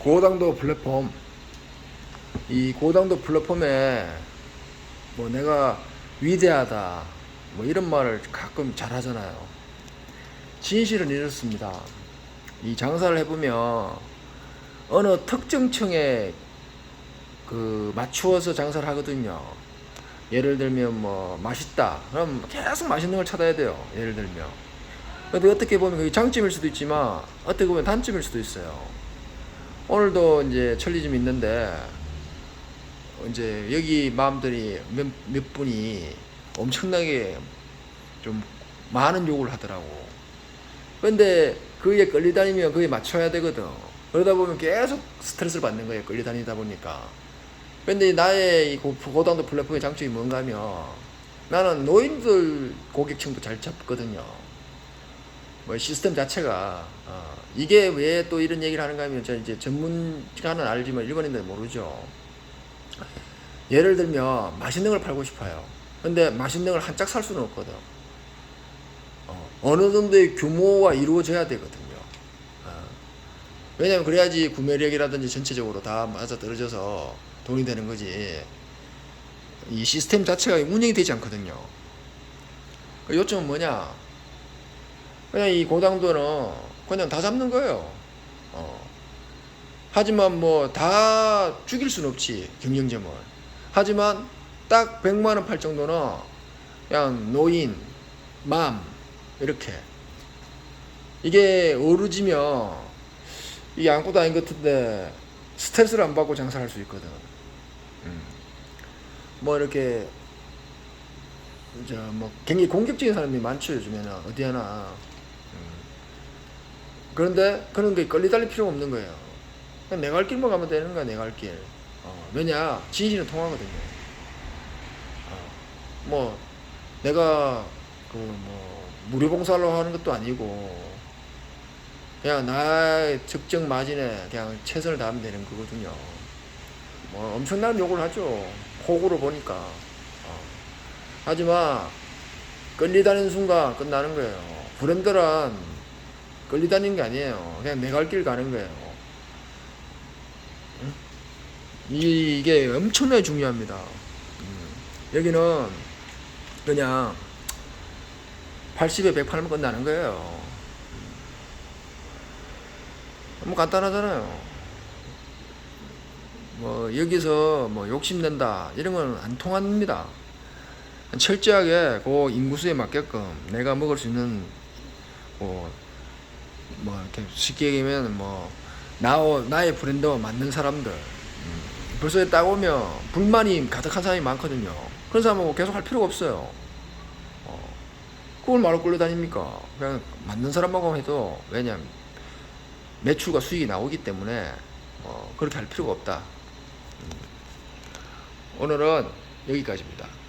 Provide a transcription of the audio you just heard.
고당도 플랫폼 이 고당도 플랫폼에 뭐 내가 위대하다 뭐 이런 말을 가끔 잘 하잖아요. 진실은 이렇습니다. 이 장사를 해보면 어느 특정층에 그 맞추어서 장사를 하거든요. 예를 들면 뭐 맛있다. 그럼 계속 맛있는 걸 찾아야 돼요. 예를 들면. 근데 어떻게 보면 그게 장점일 수도 있지만 어떻게 보면 단점일 수도 있어요. 오늘도 이제 천리점이 있는데 이제 여기 마음들이 몇, 몇 분이 엄청나게 좀 많은 욕을 하더라고. 근데 그에 끌려다니면 그에 맞춰야 되거든. 그러다 보면 계속 스트레스를 받는 거예요. 끌려다니다 보니까. 근데 나의 이 고- 고당도 플랫폼의 장점이 뭔가 하면 나는 노인들 고객층도 잘 잡거든요. 뭐 시스템 자체가 어, 이게 왜 또 이런 얘기를 하는가 하면 저 이제 전문가는 알지만 일반인들은 모르죠. 예를 들면 맛있는 걸 팔고 싶어요. 근데 맛있는 걸 한짝 살 수는 없거든. 어, 어느 정도의 규모가 이루어져야 되거든요. 어. 왜냐면 그래야지 구매력이라든지 전체적으로 다 맞아 떨어져서 돈이 되는 거지. 이 시스템 자체가 운영이 되지 않거든요. 그 요점은 뭐냐? 그냥 이 고당도는 그냥 다 잡는 거예요. 어. 하지만 뭐 다 죽일 수는 없지 경영점을. 하지만 딱 100만 원 팔 정도는 그냥 노인, 맘 이렇게 이게 어루지면 이게 아무것도 아닌 것 같은데 스트레스를 안 받고 장사할 수 있거든. 음. 뭐 이렇게 저뭐 굉장히 공격적인 사람이 많죠 요즘에는 어디 하나. 음. 그런데 그런 게 끌리달릴 필요가 없는 거예요. 내가 갈 길만 가면 되는 거야 내가 갈 길. 어, 왜냐 진실은 통하거든요. 어, 뭐 내가 그 뭐 무료 봉사로 하는 것도 아니고 그냥 나의 적정 마진에 그냥 최선을 다하면 되는 거거든요. 뭐 엄청난 욕을 하죠. 호구로 보니까. 어. 하지만 끌리다니는 순간 끝나는 거예요. 브랜드란 끌리다니는 게 아니에요. 그냥 내 갈 길 가는 거예요. 이게 엄청나게 중요합니다. 음. 여기는 그냥 80에 100 팔면 끝나는 거예요. 너무 간단하잖아요. 뭐 여기서 뭐 욕심낸다 이런 건 안 통합니다. 철저하게 그 인구수에 맞게끔 내가 먹을 수 있는 뭐, 뭐 이렇게 쉽게 얘기하면 뭐 나, 나의 브랜드와 맞는 사람들 음, 벌써 딱 오면 불만이 가득한 사람이 많거든요. 그런 사람은 계속 할 필요가 없어요. 어, 그걸 말로 끌려다닙니까? 그냥 맞는 사람하고 해도 왜냐면 매출과 수익이 나오기 때문에 어, 그렇게 할 필요가 없다. 음. 오늘은 여기까지입니다.